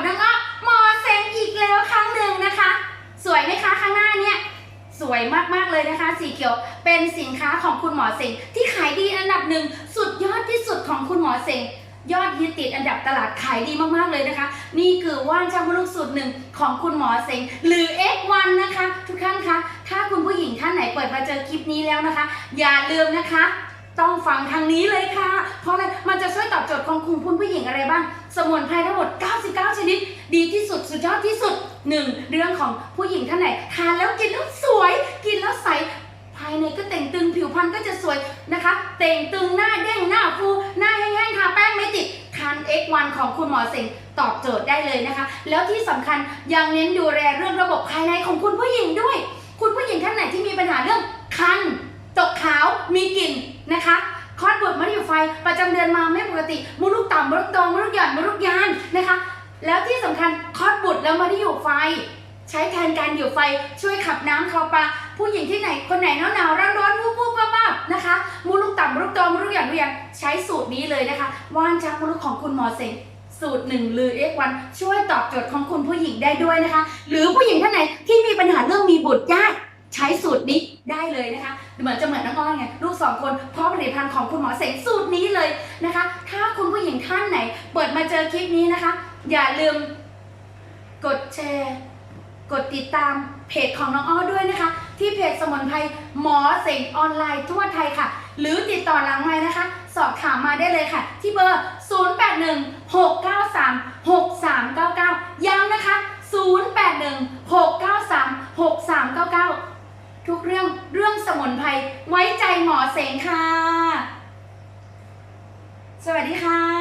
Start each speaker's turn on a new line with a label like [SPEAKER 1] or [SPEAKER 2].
[SPEAKER 1] กับน้องอ้อหมอเซงอีกแล้วครั้งหนึ่งนะคะ สวยไหมคะข้างหน้าเนี่ยสวยมากๆเลยนะคะ สีเขียวเป็นสินค้าของคุณหมอเสงที่ขายดีอันดับหนึ่งสุดยอดที่สุดของคุณหมอเสงยอดฮิตติดอันดับตลาดขายดีมากๆเลยนะคะ นี่คือว่านช่างพลูกสูตรหนึ่งของคุณหมอเสงหรือ X1 นะคะ ทุกท่านคะถ้าคุณผู้หญิงท่านไหนเปิดมาเจอคลิปนี้แล้วนะคะ อย่าลืมนะคะ ต้องฟังทางนี้เลยค่ะ เพราะอะไรมันจะช่วยตอบโจทย์ของคุณคุณ ผู้หญิงอะไรบ้าง สมุนไพรทั้งหมด 99 ชนิด ดีที่สุด สุดยอดที่สุด 1. เรื่องของผู้หญิงท่านไหน ทานแล้วกินแล้วสวย กินแล้วใส ภายในก็เต่งตึงผิวพรรณก็จะสวยนะคะเต่งตึงหน้าเด้งหน้าฟู หน้าแห้งๆทาแป้งไม่ติดทาน X1 ของคุณหมอเสงตอบโจทย์ได้เลยนะคะ แล้วที่สำคัญยังเน้นดูแลเรื่องระบบภายในของคุณผู้หญิงด้วย คุณผู้หญิงท่านไหนที่มีปัญหาเรื่องคัน ตกขาว มีกลิ่นนะคะ คลอดบุตรมาอยู่ไฟ ประจำเดือนมาไม่ปกติมดลูกต่ำมดลูกโตมดลูกหย่อนมดลูกยานนะคะ แล้วที่สำคัญคลอดบุตรแล้วมาที่อยู่ไฟ ใช้แทนการอยู่ไฟช่วยขับน้ำเข้าปลาผู้หญิงที่ไหนคนไหนหนาวหนาวร้อนร้อนวูบวูบวับวับนะคะมูลูกต่ำมูลูกโตมูลูกหย่อนมูลูกยานใช้สูตรนี้เลยนะคะว่านชักมูลูกของคุณหมอเสงสูตรหนึ่งหรือเอ็กวันช่วยตอบโจทย์ของคุณผู้หญิงได้ด้วยนะคะ หรือผู้หญิงท่านไหนที่มีปัญหาเรื่องมีบุตรยาก ใช้สูตรนี้ได้เลยนะคะ เหมือนจะเหมือนน้องอ้อยไงลูกสองคนเพราะผลิตภัณฑ์ของคุณหมอเสงสูตรนี้เลยนะคะ ถ้าคุณผู้หญิงท่านไหน เปิดมาเจอคลิปนี้นะคะ อย่าลืมกดแชร์ กดติดตามเพจของน้องอ้อด้วยนะคะ ที่เพจสมุนไพรหมอเสงออนไลน์ทั่วไทยค่ะ หรือติดต่อหลังไม้นะคะ สอบถามมาได้เลยค่ะ ที่เบอร์ 0816936399 ย้ำนะคะ 081693 ทุกเรื่องเรื่องสมุนไพรไว้ใจหมอเสงค่ะ สวัสดีค่ะ